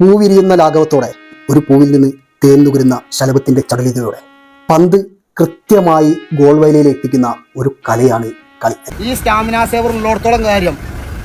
പൂവിരിയുന്ന ലാഘവത്തോടെ ഒരു പൂവിൽ നിന്ന് തേൻ നുകരുന്ന ശലഭത്തിന്റെ ചടലിതയോടെ. പന്ത് കൃത്യമായി ഗോൾ വലയിൽ എത്തിക്കുന്ന ഒരു കലയാണ് കളി. ഈ സ്റ്റാമിന സേവർ ഉള്ളിടത്തോളം കാര്യം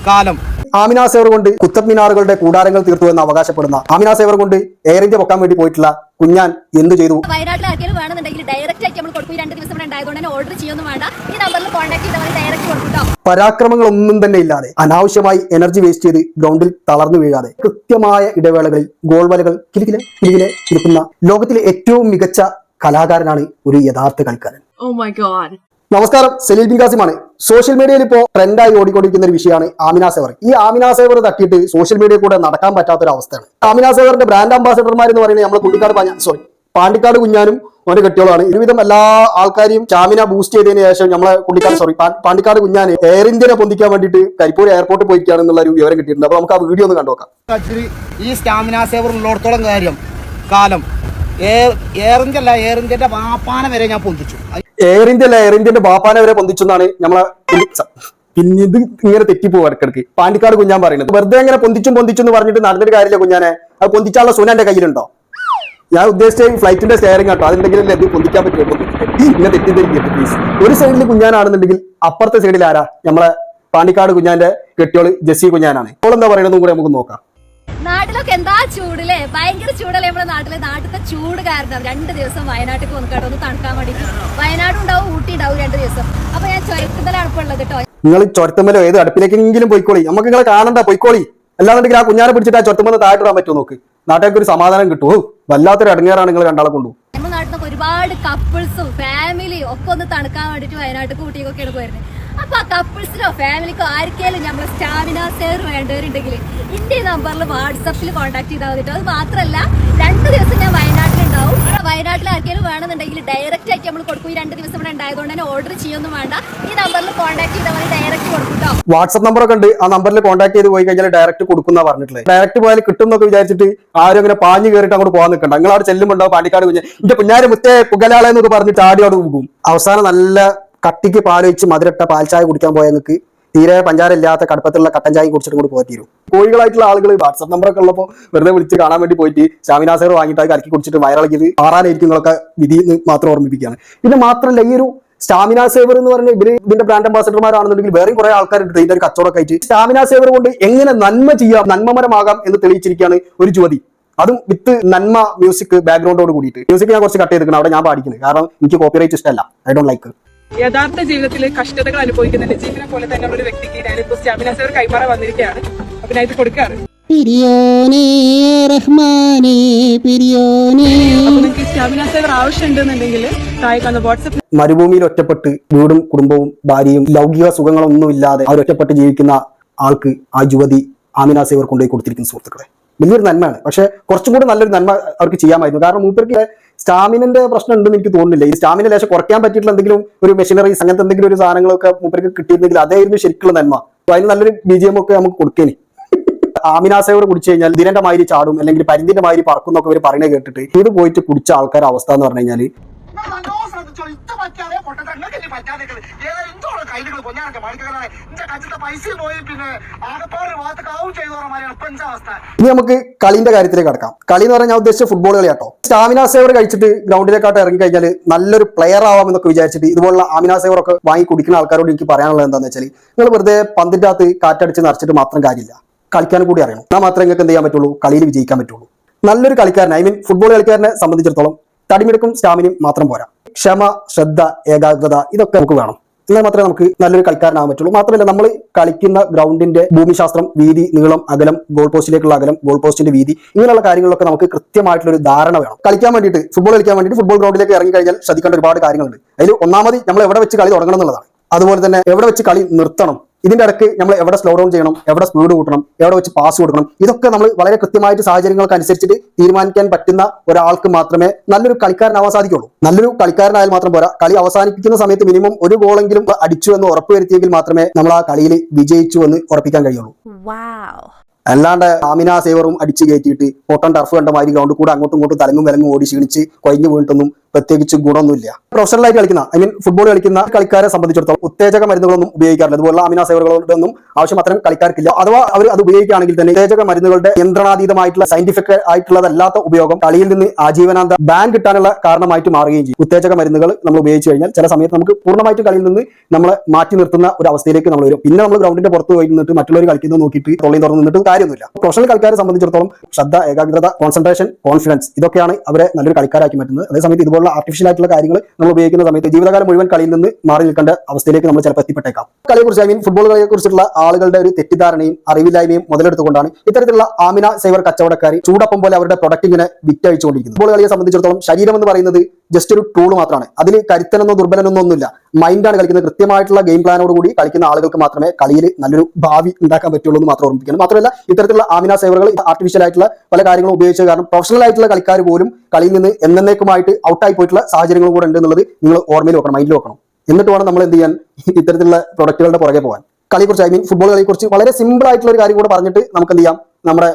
കാലം. ആമിന സേവർ കൊണ്ട് കുത്തബ് മിനാറുകളുടെ കൂടാരങ്ങൾ തീർത്തു എന്ന് അവകാശപ്പെടുന്ന ആമിന സേവർ കൊണ്ട് എയർ ഇന്ത്യ പൊക്കാൻ വേണ്ടി പോയിട്ടുള്ള കുഞ്ഞാൻ എന്തു ചെയ്തു? വയനാട്ടിൽ ആർക്കെങ്കിലും വേണമെന്നുണ്ടെങ്കിൽ ഡയറക്റ്റ് ആയിട്ട് നമ്മൾ കൊടുക്കും. രണ്ട് ദിവസം ഉണ്ടായതുകൊണ്ട് തന്നെ ഓർഡർ ചെയ്യൊന്നും വേണ്ട. ഈ നമ്പറിൽ കോൺടാക്ട് ചെയ്താൽ ഡയറക്റ്റ് കൊടുക്കും പരാക്രമങ്ങൾ പരാക്രമങ്ങളൊന്നും തന്നെ ഇല്ലാതെ അനാവശ്യമായി എനർജി വേസ്റ്റ് ചെയ്ത് ഗ്രൗണ്ടിൽ തളർന്നു വീഴാതെ കൃത്യമായ ഇടവേളകളിൽ ഗോൾ വലകൾ കിലുകിലെ കിലുകിലെ കിലുക്കുന്ന ലോകത്തിലെ ഏറ്റവും മികച്ച കലാകാരനാണ് ഒരു യഥാർത്ഥ കളിക്കാരൻ. Oh my god. നമസ്കാരം സലീൽ ബിൻ കാസിമാണ് സോഷ്യൽ മീഡിയയിൽ ഇപ്പോൾ ട്രെൻഡായി ഓടിക്കൊണ്ടിരിക്കുന്ന ഒരു വിഷയമാണ് ആമിന സേവർ. ഈ ആമിന സേവർ തട്ടിയിട്ട് സോഷ്യൽ മീഡിയ കൂടെ നടക്കാൻ പറ്റാത്ത ഒരു അവസ്ഥയാണ്. ആമിന സേവറിന്റെ ബ്രാൻഡ് അംബാസഡർമാർ എന്ന് പറയുന്നത് നമ്മൾ കുട്ടിക്കാട് പാഞ്ഞ സോറി പാണ്ടിക്കാട് കുഞ്ഞാനും അവന്റെ കെട്ടിയോളാണ്. ഒരുവിധം എല്ലാ ആൾക്കാരെയും ചാമിന ബൂസ്റ്റ് ചെയ്തതിനു ശേഷം നമ്മളെ കുട്ടിക്കാട് സോറി പാണ്ടിക്കാട് കുഞ്ഞാന് എയർ ഇന്ത്യനെ പൊന്തിക്കാൻ വേണ്ടിയിട്ട് കരിപ്പൂർ എയർപോർട്ടിൽ പോയിരിക്കുകയാണെന്നുള്ള ഒരു വിവരം കിട്ടിയിട്ടുണ്ട്. അപ്പൊ നമുക്ക് ആ വീഡിയോ ഒന്ന് കണ്ടുനോക്കാം. ഈ സ്റ്റാമിന സേവർ ഉള്ളിടത്തോളം കാര്യം കാലം. എയർ ഇന്ത്യ അല്ല എയർ ഇന്ത്യന്റെ വാപ്പാന വരെ ഞാൻ പൊന്തിച്ചു. എയർ ഇന്ത്യ അല്ല എയർ ഇന്ത്യന്റെ ബാപ്പാനെ വരെ പൊന്തിച്ചെന്നാണ് നമ്മളെ പിന്നെ ഇത് ഇങ്ങനെ തെറ്റിപ്പോവും ഇടക്കിടക്ക്. പാണ്ടിക്കാട് കുഞ്ഞാൻ പറയുന്നത്. വെറുതെ അങ്ങനെ പൊന്തിച്ചും പൊന്തിച്ചും എന്ന് പറഞ്ഞിട്ട് നടന്നിട്ട് കാര്യമില്ല കുഞ്ഞാനെ. അത് പൊന്തിച്ചാലുള്ള സുന എന്റെ കയ്യിലുണ്ടോ? ഞാൻ ഉദ്ദേശിച്ച ഫ്ലൈറ്റിന്റെ സ്റ്റെയറിംഗ് കേട്ടോ. അതുണ്ടെങ്കിലും അത് പൊന്തിക്കാൻ പറ്റുമോ ഇങ്ങനെ തെറ്റിദ്ധരിക്കരുത് പ്ലീസ് ഒരു സൈഡിൽ കുഞ്ഞാനാണെന്നുണ്ടെങ്കിൽ അപ്പുറത്തെ സൈഡിൽ ആരാ? നമ്മളെ പാണ്ടിക്കാട് കുഞ്ഞാന്റെ കെട്ടിയോൾ ജെസ്സി കുഞ്ഞാനാണ്. ഇപ്പോൾ എന്താ പറയുന്നത് കൂടെ നമുക്ക് നോക്കാം. നാട്ടിലൊക്കെ എന്താ ചൂടില്ലേ ചൂടല്ലേ നമ്മുടെ നാട്ടിലെ? നാട്ടിലത്തെ ചൂട് കാരണം രണ്ട് ദിവസം വയനാട്ടിൽ വന്നു കേട്ടോ. ഒന്ന് തണുക്കാൻ വേണ്ടിയിട്ട്. വയനാട് ഉണ്ടാവും ഊട്ടി ഉണ്ടാവും രണ്ട് ദിവസം. അപ്പൊ ഞാൻ ചുരത്തുതലാണ് അടുപ്പുള്ളത് ഉള്ളത് കേട്ടോ. നിങ്ങൾ ചുരത്തുമല്ലോ ഏത് അടുപ്പിലേക്കെങ്കിലും പോയിക്കോളി. നമുക്ക് നിങ്ങളെ കാണണ്ട പോയിക്കോളി. അല്ലാന്നുണ്ടെങ്കിൽ ആ കുഞ്ഞാനെ പിടിച്ചിട്ട് ആ ചുരത്തുമല താഴ്ത്തിടാൻ പറ്റുമോ നോക്ക്. നാട്ടുകാർക്ക് ഒരു സമാധാനം കിട്ടുമോ വല്ലാത്തൊരു അടങ്ങേറാണ് നിങ്ങൾ രണ്ടാളെ കൊണ്ടു. നമ്മുടെ നാട്ടിൽ ഒരുപാട് കപ്പിൾസും ഫാമിലിയും ഒക്കെ ഒന്ന് തണുക്കാൻ വേണ്ടിയിട്ട് വയനാട്ടിൽ ഊട്ടിയൊക്കെയാണ് പോയിരുന്നത് അപ്പൊ ആ കപ്പിൾസിനോ ഫാമിലിക്കോ ആർക്കെങ്കിലും നമ്മൾ സ്റ്റാമിന സെയർ വേണ്ടവരുണ്ടെങ്കിൽ ഇന്ത്യ നമ്പറിൽ വാട്സപ്പിൽ കോൺടാക്ട് ചെയ്താൽ മതിട്ടോ അത് മാത്രമല്ല രണ്ട് ദിവസം ഞാൻ വയനാട്ടിലുണ്ടാവും. വയനാട്ടിൽ ആർക്കെങ്കിലും വേണമെന്നുണ്ടെങ്കിൽ ഡയറക്റ്റ് ആയിട്ട് നമ്മൾ കൊടുക്കും. ഈ രണ്ട് ദിവസം ഇവിടെ ഉണ്ടായതുകൊണ്ട് തന്നെ ഓർഡർ ചെയ്യൊന്നും വേണ്ട. ഈ നമ്പറിൽ കോൺടാക്ട് ചെയ്താൽ മതി ഡയറക്റ്റ് കൊടുക്കും വാട്സപ്പ് ഒക്കെ ഉണ്ട്. ആ നമ്പറിൽ കോൺടാക്ട് ചെയ്ത് പോയി കഴിഞ്ഞാൽ ഡയറക്റ്റ് കൊടുക്കുന്ന പറഞ്ഞിട്ടുള്ളത് ഡയറക്റ്റ് പോയാൽ കിട്ടും എന്നൊക്കെ വിചാരിച്ചിട്ട് ആരും അങ്ങനെ പാഞ്ഞു കയറിയിട്ട് അങ്ങോട്ട് പോകാൻ നിൽക്കണ്ട നിങ്ങൾ അവിടെ ചെല്ലുമ്പോൾ പാണ്ടിക്കാട് കുഞ്ഞ്. എന്റെ പിന്നാരെ മുത്തേ പുകലാളെന്നൊക്കെ പറഞ്ഞിട്ട് ആടി അവിടെ പോകും അവസാനം നല്ല കട്ടിക്ക് പാൽ വെച്ച് മധുരട്ട പാൽ ചായ കുടിക്കാൻ പോയ നിങ്ങൾക്ക് തീരെ പഞ്ചാര ഇല്ലാത്ത കടുപ്പത്തിലുള്ള കട്ടൻ ചായ കുടിച്ചിട്ട് കൂടി പോയി തീരും. കോഴികളായിട്ടുള്ള ആളുകൾ വാട്സപ്പ് നമ്പർ ഒക്കെ ഉള്ളപ്പോൾ വെറുതെ വിളിച്ച് കാണാൻ വേണ്ടി പോയിട്ട് ശാമിനാസർ വാങ്ങിയിട്ട് അത് കലക്കി കുടിച്ചിട്ട് വയറിളക്കിയത് മാറാനായിരിക്കും നിങ്ങളൊക്കെ വിധി മാത്രം ഓർമ്മിപ്പിക്കുകയാണ്. പിന്നെ മാത്രമല്ല ഈ ഒരു സ്റ്റാമിന സേവർ എന്ന് പറഞ്ഞ ഇവർ ഇതിന്റെ ബ്രാൻഡ് അംബാസഡർമാരാണെന്നുണ്ടെങ്കിൽ വേറെ കുറെ ആൾക്കാരുണ്ട് ഇതിന്റെ ഒരു കച്ചവടമൊക്കെ ആയിട്ട്. സ്റ്റാമിന സേവർ കൊണ്ട് എങ്ങനെ നന്മ ചെയ്യാം നന്മമരമാകാം എന്ന് തെളിയിച്ചിരിക്കുകയാണ് ഒരു ജ്യോതി അതും വിത്ത് നന്മ മ്യൂസിക് ബാക്ക്ഗ്രൗണ്ടോട് കൂടിയിട്ട്. മ്യൂസിക് ഞാൻ കുറച്ച് കട്ട് ചെയ്തിരിക്കണം അവിടെ ഞാൻ പാടിക്കുന്നത് കാരണം എനിക്ക് കോപ്പിറൈറ്റ് ഇഷ്ടമല്ല. ഐ ഡോണ്ട് ലൈക്ക് യഥാർത്ഥ ജീവിതത്തിൽ കഷ്ടതകൾ അനുഭവിക്കുന്ന നജീബിനെ പോലെ തന്നെ ഒരു വ്യക്തിക്ക് ഞാനിപ്പോ സ്റ്റാമിന സേവർ കൈമാറാൻ വന്നിരിക്കുകയാണ്. അപ്പൊ ഞാൻ ഇത് കൊടുക്കാറ് പിരിയോനേ റഹ്മാനേ പിരിയോനേ. അപ്പൊ നിങ്ങൾക്ക് സ്റ്റാമിന സേവർ ആവശ്യമുണ്ടെന്നുണ്ടെങ്കിൽ താഴെ കാണുന്ന വാട്സ്ആപ്പ് മരുഭൂമിയിൽ ഒറ്റപ്പെട്ട് വീടും കുടുംബവും ഭാര്യയും ലൗകിക സുഖങ്ങളൊന്നും ഇല്ലാതെ അവർ ഒറ്റപ്പെട്ട് ജീവിക്കുന്ന ആൾക്ക് ആ യുവതി ആമിന സേവർ കൊണ്ടുപോയി കൊടുത്തിരിക്കുന്ന സുഹൃത്തുക്കളെ. വലിയൊരു നന്മയാണ്. പക്ഷെ കുറച്ചും കൂടി നല്ലൊരു നന്മ അവർക്ക് ചെയ്യാമായിരുന്നു. കാരണം മൂപ്പർക്ക് സ്റ്റാമിനന്റെ പ്രശ്നം ഉണ്ടെന്ന് എനിക്ക് തോന്നുന്നില്ല. ഈ സ്റ്റാമിന ലേശം കുറയ്ക്കാൻ പറ്റിയിട്ടുള്ള എന്തെങ്കിലും ഒരു മെഷീനറീസ് അങ്ങനത്തെ എന്തെങ്കിലും ഒരു സാധനങ്ങളൊക്കെ മൂപ്പർക്ക് കിട്ടിയിരുന്നെങ്കിൽ അതായിരുന്നു ശരിക്കുള്ള നന്മ. അതിന് നല്ലൊരു ബി ജി എം ഒക്കെ നമുക്ക് കൊടുക്കേനി. ആമിനാസയോട് കുടിച്ചു കഴിഞ്ഞാൽ ദിനന്റെ മാതിരി ചാടും അല്ലെങ്കിൽ പരിന്തിന്റെ മാതിരി പറക്കും എന്നൊക്കെ ഇവർ പറയുന്നത് കേട്ടിട്ട് ഇത് പോയിട്ട് കുടിച്ച ആൾക്കാരുടെ അവസ്ഥ എന്ന് പറഞ്ഞു കഴിഞ്ഞാൽ ഇനി നമുക്ക് കളിന്റെ കാര്യത്തിലേക്ക് കടക്കാം. കളി എന്ന് പറഞ്ഞാൽ ഞാൻ ഉദ്ദേശിച്ച ഫുട്ബോൾ കളിയാട്ടോ. സ്റ്റാമിന സേവർ കഴിച്ചിട്ട് ഗ്രൗണ്ടിലേക്കാട്ട് ഇറങ്ങി കഴിഞ്ഞാൽ നല്ലൊരു പ്ലെയർ ആവാം എന്നൊക്കെ വിചാരിച്ചിട്ട് ഇതുപോലുള്ള ആമിന സേവർ ഒക്കെ വാങ്ങി കുടിക്കുന്ന ആൾക്കാരോട് എനിക്ക് പറയാനുള്ളത് എന്താണെന്ന് വെച്ചാൽ നിങ്ങൾ വെറുതെ പന്തിന്റെ അകത്ത് കാറ്റടിച്ച് നിറച്ചിട്ട് മാത്രം കാര്യമില്ല. കളിക്കാൻ കൂടി അറിയണം. എന്നാൽ മാത്രമേ നിങ്ങൾക്ക് എന്ത് ചെയ്യാൻ പറ്റുള്ളൂ? കളിയിൽ വിജയിക്കാൻ പറ്റുള്ളൂ. നല്ലൊരു കളിക്കാരനെ ഐ മീൻ ഫുട്ബോൾ കളിക്കാരനെ സംബന്ധിച്ചിടത്തോളം തടിമിടുക്കും സ്റ്റാമിനയും മാത്രം പോരാ. ക്ഷമ ശ്രദ്ധ ഏകാഗ്രത ഇതൊക്കെ നമുക്ക് വേണം. എന്നാൽ മാത്രമേ നമുക്ക് നല്ലൊരു കളിക്കാരനാകാൻ പറ്റുള്ളൂ. മാത്രമല്ല നമ്മൾ കളിക്കുന്ന ഗ്രൗണ്ടിന്റെ ഭൂമിശാസ്ത്രം വീതി നീളം അകലം ഗോൾ പോസ്റ്റിലേക്കുള്ള അകലം ഗോൾ പോസ്റ്റിന്റെ വീതി ഇങ്ങനെയുള്ള കാര്യങ്ങളൊക്കെ നമുക്ക് കൃത്യമായിട്ടുള്ള ഒരു ധാരണ വേണം. കളിക്കാൻ വേണ്ടിയിട്ട് ഫുട്ബോൾ കളിക്കാൻ വേണ്ടിയിട്ട് ഫുട്ബോൾ ഗ്രൗണ്ടിലേക്ക് ഇറങ്ങി കഴിഞ്ഞാൽ ശ്രദ്ധിക്കേണ്ട ഒരുപാട് കാര്യങ്ങളുണ്ട്. അതിൽ ഒന്നാമത് നമ്മൾ എവിടെ വെച്ച് കളി തുടങ്ങണം എന്നുള്ളതാണ്. അതുപോലെ തന്നെ എവിടെ വെച്ച് കളി നിർത്തണം ഇതിന്റെ ഇടയ്ക്ക് നമ്മൾ എവിടെ സ്ലോ ഡൗൺ ചെയ്യണം എവിടെ സ്പീഡ് കൂട്ടണം എവിടെ വെച്ച് പാസ് കൊടുക്കണം ഇതൊക്കെ നമ്മൾ വളരെ കൃത്യമായിട്ട് സാഹചര്യങ്ങൾക്ക് അനുസരിച്ചിട്ട് തീരുമാനിക്കാൻ പറ്റുന്ന ഒരാൾക്ക് മാത്രമേ നല്ലൊരു കളിക്കാരനാവാൻ സാധിക്കുള്ളൂ. നല്ലൊരു കളിക്കാരനായാൽ മാത്രം പോരാ. കളി അവസാനിപ്പിക്കുന്ന സമയത്ത് മിനിമം ഒരു ഗോളെങ്കിലും അടിച്ചു എന്ന് ഉറപ്പുവരുത്തിയെങ്കിൽ മാത്രമേ നമ്മൾ ആ കളിയിൽ വിജയിച്ചു എന്ന് ഉറപ്പിക്കാൻ കഴിയുള്ളൂ. അല്ലാണ്ട് ആമിന സേവറും അടിച്ചു കയറ്റിയിട്ട് പൊട്ടൻ ടർഫ് കണ്ട മാതിരി ഗ്രൗണ്ട് കൂടെ അങ്ങോട്ടും ഇങ്ങോട്ടും തലങ്ങും വിലങ്ങും ഓടി ക്ഷീണിച്ച് കൊയഞ്ഞു വീണിട്ടൊന്നും പ്രത്യേകിച്ച് ഗുണമൊന്നുമില്ല. പ്രൊഫഷണലായിട്ട് കളിക്കുന്ന ഐ മീൻ ഫുട്ബോൾ കളിക്കുന്ന കളിക്കാരെ സംബന്ധിച്ചിടത്തോളം ഉത്തേജക മരുന്നുകളൊന്നും ഉപയോഗിക്കാറില്ല. അതുപോലെ അമിന സേവറുകളുടെ ഒന്നും ആവശ്യം അത്തരം കളിക്കാർക്കില്ല. അഥവാ അവർ അത് ഉപയോഗിക്കുകയാണെങ്കിൽ തന്നെ ഉത്തേജക മരുന്നുകളുടെ യന്ത്രണാതീതമായിട്ടുള്ള സയന്റിഫിക് ആയിട്ടുള്ളതല്ലാത്ത ഉപയോഗം കളിയിൽ നിന്ന് ആജീവനാന്ത ബാൻ കിട്ടാനുള്ള കാരണമായിട്ട് മാറുകയും ചെയ്യും. ഉത്തേജക മരുന്നുകൾ നമ്മൾ ഉപയോഗിച്ച് കഴിഞ്ഞാൽ ചില സമയത്ത് നമുക്ക് പൂർണമായിട്ട് കളിയിൽ നിന്ന് നമ്മളെ മാറ്റി നിർത്തുന്ന ഒരു അവസ്ഥയിലേക്ക് നമ്മൾ വരും. പിന്നെ നമ്മൾ ഗ്രൗണ്ടിന്റെ പുറത്ത് പോയി നിന്നിട്ട് മറ്റുള്ളവർ കളിക്കുന്നത് നോക്കിയിട്ട് തൊള്ളി തുറന്നു നിന്നിട്ട് കാര്യമൊന്നുമില്ല. പ്രൊഫഷണൽ കളിക്കാരെ സംബന്ധിച്ചിടത്തോളം ശ്രദ്ധ ഏകാഗ്രത കോൺസെൻട്രേഷൻ കോൺഫിഡൻസ് ഇതൊക്കെയാണ് അവരെ നല്ലൊരു കളിക്കാരാക്കി മാറ്റുന്നത്. അതേസമയത്ത് ഇതുപോലുള്ള ആർട്ടിഫിഷ്യൽ ആയിട്ടുള്ള കാര്യങ്ങൾ നമ്മൾ ഉപയോഗിക്കുന്ന സമയത്ത് ജീവിതകാലം മുഴുവൻ കളിയിൽ നിന്ന് മാറി നിൽക്കേണ്ട അവസ്ഥയിലേക്ക് നമ്മൾ ചിലപ്പോൾ എത്തിപ്പെട്ടേക്കാം. കളിയെക്കുറിച്ച് ഐ മീൻ ഫുട്ബോൾ കളിയെ കുറിച്ചുള്ള ആളുകളുടെ ഒരു തെറ്റിദ്ധാരണയും അറിവില്ലായ്മയും മുതലെടുത്തുകൊണ്ടാണ് ഇത്തരത്തിലുള്ള ആമിന സൈവർ കച്ചവടക്കാർ ചൂടപ്പം പോലെ അവരുടെ പ്രൊഡക്റ്റ് ഇങ്ങനെ വിറ്റഴിച്ചുകൊണ്ടിരിക്കുന്നത്. ഫുട്ബോൾ കളിയെ സംബന്ധിച്ചിടത്തോളം ശരീരം എന്ന് പറയുന്നത് ജസ്റ്റ് ഒരു ടൂൾ മാത്രമാണ്. അതിൽ കരുത്തനെന്നോ ദുർബലനെന്നോ ഒന്നുമില്ല. മൈൻഡാണ് കളിക്കുന്നത്. കൃത്യമായിട്ടുള്ള ഗെയിം പ്ലാനോട് കൂടി കളിക്കുന്ന ആളുകൾക്ക് മാത്രമേ കളിയിൽ നല്ലൊരു ഭാവി ഉണ്ടാക്കാൻ പറ്റുള്ളൂ എന്ന് മാത്രം ഓർമ്മിപ്പിക്കണം മാത്രമല്ല ഇത്തരത്തിലുള്ള ആമിന സേവറുകൾ ആർട്ടിഫിഷ്യൽ ആയിട്ടുള്ള പല കാര്യങ്ങളും ഉപയോഗിച്ച കാരണം പ്രൊഫഷണൽ ആയിട്ടുള്ള കളിക്കാർ പോലും കളിയിൽ നിന്ന് എന്നേക്കുമായിട്ട് ഔട്ടായി പോയിട്ടുള്ള സാഹചര്യങ്ങളും കൂടെ ഉണ്ട് എന്നുള്ളത് നിങ്ങൾ ഓർമ്മയിൽ വെക്കണം മൈൻഡിൽ വെക്കണം. എന്നിട്ട് വേണം നമ്മൾ എന്ത് ചെയ്യാൻ? ഇത്തരത്തിലുള്ള പ്രൊഡക്റ്റുകളുടെ പുറകെ പോകാൻ. കളിയെക്കുറിച്ച് ഐ മീൻ ഫുട്ബോൾ കളിയെക്കുറിച്ച് വളരെ സിമ്പിൾ ആയിട്ടുള്ള ഒരു കാര്യം കൂടെ പറഞ്ഞിട്ട് നമുക്ക് എന്ത് ചെയ്യാം? നമ്മുടെ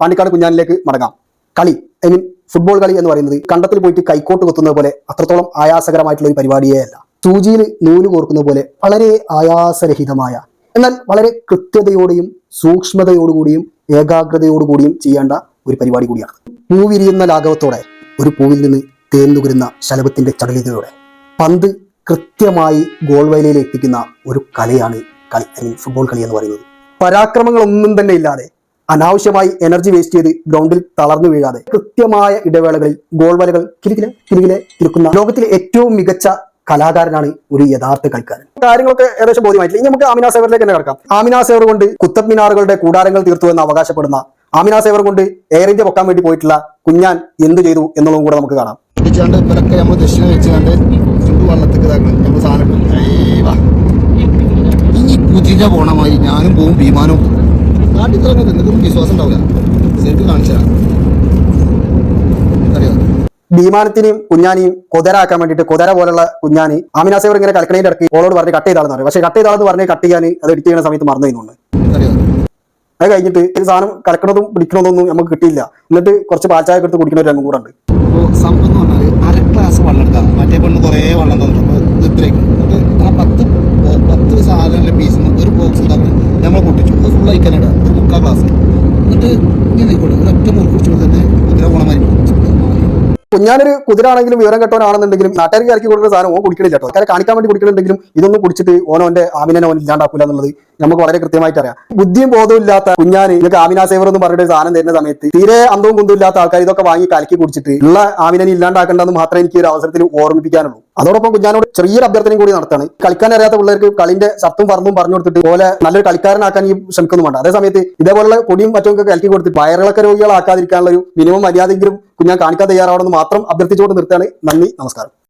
പാണ്ടിക്കാട് കുഞ്ഞാനിലേക്ക് മടങ്ങാം. കളി ഐ മീൻ ഫുട്ബോൾ കളി എന്ന് പറയുന്നത് കണ്ടത്തിൽ പോയിട്ട് കൈക്കോട്ട് കൊത്തുന്നത് പോലെ അത്രത്തോളം ആയാസകരമായിട്ടുള്ള ഒരു പരിപാടിയേ അല്ല. സൂചിയിൽ നൂൽ കോർക്കുന്ന പോലെ വളരെ ആയാസരഹിതമായ എന്നാൽ വളരെ കൃത്യതയോടെയും സൂക്ഷ്മതയോടുകൂടിയും ഏകാഗ്രതയോടുകൂടിയും ചെയ്യേണ്ട ഒരു പരിപാടി കൂടിയാണ്. പൂവിരിയുന്ന ലാഘവത്തോടെ ഒരു പൂവിൽ നിന്ന് തേർന്നുകുരുന്ന ശലഭത്തിന്റെ ചടലിതയോടെ പന്ത് കൃത്യമായി ഗോൾ വയലയിൽ എത്തിക്കുന്ന ഒരു കലയാണ് കളി അല്ലെങ്കിൽ ഫുട്ബോൾ കളി എന്ന് പറയുന്നത്. പരാക്രമങ്ങളൊന്നും തന്നെ ഇല്ലാതെ അനാവശ്യമായി എനർജി വേസ്റ്റ് ചെയ്ത് ഗ്രൗണ്ടിൽ തളർന്നു വീഴാതെ കൃത്യമായ ഇടവേളകളിൽ ഗോൾ വലകൾ കിലുകിലെ കിലുകിലെ കിലുക്കുന്ന ലോകത്തിലെ ഏറ്റവും മികച്ച കലാകാരനാണ് ഒരു യഥാർത്ഥ കളിക്കാരൻ. കാര്യങ്ങളൊക്കെ ഏകദേശം ബോധ്യമായിട്ടില്ല. ഇനി നമുക്ക് ആമിന സേവറിലേക്ക് തന്നെ കിടക്കാം. ആമിന സേവർ കൊണ്ട് കുത്തബ് മിനാറുകളുടെ കൂടാരങ്ങൾ തീർത്തു എന്ന് അവകാശപ്പെടുന്ന ആമിന സേവർ കൊണ്ട് എയർ ഇന്ത്യ പൊക്കാൻ വേണ്ടി പോയിട്ടുള്ള കുഞ്ഞാൻ എന്ത് ചെയ്തു എന്നുള്ളതും കൂടെ നമുക്ക് കാണാം. നമ്മൾ നമ്മൾ ഞാനും പോവും വിമാനവും. നാട്ടിൽ തന്നെ നിങ്ങൾക്ക് വിശ്വാസം ഉണ്ടാവില്ല. ശരിക്കും കാണിച്ചാ അറിയോ? ഭീമാനത്തിനെയും കുഞ്ഞാനെയും കുതിരാക്കാൻ വേണ്ടിയിട്ട് കുതര പോലുള്ള കുഞ്ഞാനി അമിനാസേവർ ഇങ്ങനെ കൽക്കണയിൽ ഇറക്കി ഓളോട് പറഞ്ഞ് കട്ട് ചെയ്താളെന്ന് പറയും. പക്ഷേ കട്ട് ചെയ്താളെന്ന് പറഞ്ഞ് കട്ട് ചെയ്യാൻ അത് എഡിറ്റ് ചെയ്യുന്ന സമയത്ത് മറന്നു ചെയ്യുന്നുണ്ട് അത് കഴിഞ്ഞിട്ട് ഒരു സാധനം കലക്കണതും പിടിക്കണതൊന്നും നമുക്ക് കിട്ടിയില്ല. എന്നിട്ട് കുറച്ച് പാൽച്ചായ എടുത്ത് കുടിക്കുന്ന ഒരു രംഗം കൂടെ ഉണ്ട് അപ്പോൾ സംഭവം എന്ന് പറഞ്ഞാൽ അര ഗ്ലാസ് വെള്ളം എടുക്കാം മറ്റേ പെണ്ണ് കുറേ വെള്ളം തന്നിട്ടുണ്ട് അപ്പോൾ ഇത്രയ്ക്ക് എന്നിട്ട് ആ പത്ത് ബോ- പത്ത് സാധനത്തിന്റെ പീസ് ഒരു ബോക്സ് ഉണ്ടാക്കണം നമ്മൾ പൊട്ടിച്ചു അത് ഫുൾ അയക്കാനിടാം ഒരു മുക്കാൽ ഗ്ലാസ് എന്നിട്ട് ഇങ്ങനെ നിൽക്കട്ടെ ഒരൊറ്റ മുറി കുടിച്ചുകൊണ്ട് തന്നെ കുതിര പോണ മാതിരി പോകും. കുഞ്ഞാനൊരു കുതിരാണെങ്കിലും വിവരം കെട്ടവനാണെന്നുണ്ടെങ്കിലും നാട്ടുകാർക്ക് ഇറക്കി കൊടുക്കുന്ന സാധനം ഓ കുടിക്കണില്ല കേട്ടോ. ആൾക്കാരെ കാണിക്കാൻ വേണ്ടി കുടിക്കണമെങ്കിലും ഇതൊന്നും കുടിച്ചിട്ട് ഓനോന്റെ ആമിനെ ഓൻ ഇല്ലാണ്ടാക്കൂല എന്നുള്ളത് നമുക്ക് വളരെ കൃത്യമായിട്ട് അറിയാം. ബുദ്ധിയും ബോധവും ഇല്ലാത്ത കുഞ്ഞാന് നിങ്ങൾക്ക് ആമിന സേവർ എന്ന് പറഞ്ഞിട്ട് സാധനം തരുന്ന സമയത്ത് തീരെ അന്തവും കുന്തും ഇല്ലാത്ത ആൾക്കാർ ഇതൊക്കെ വാങ്ങി കലക്കി കുടിച്ചിട്ട് ഉള്ള ആമിനെ ഇല്ലാണ്ടാക്കേണ്ടെന്ന് മാത്രമേ എനിക്ക് ഒരു അവസരത്തിൽ ഓർമ്മിപ്പിക്കാനുള്ളൂ. അതോടൊപ്പം കുഞ്ഞാനോട് ചെറിയൊരു അഭ്യർത്ഥനയും കൂടി നടത്താണ്. കളിക്കാൻ അറിയാത്ത പിള്ളേർക്ക് കളിന്റെ സത്തും പറന്നും പറഞ്ഞു കൊടുത്തിട്ട് പോലെ നല്ലൊരു കളിക്കാരനാക്കാൻ ഈ ശ്രമിക്കുന്നു വേണ്ട അതേ സമയത്ത് ഇതേപോലുള്ള പൊടിയും മറ്റൊക്കെ കലക്കി കൊടുത്തിട്ട് വയറിളക്ക രോഗികളാക്കാതിരിക്കാനുള്ള ഒരു മിനിമം മര്യാദയെങ്കിലും കുഞ്ഞാൻ കാണിക്കാൻ തയ്യാറാവണമെന്ന് മാത്രം അഭ്യർത്ഥിച്ചുകൊണ്ട് നിർത്തുകയാണ്. നന്ദി നമസ്കാരം.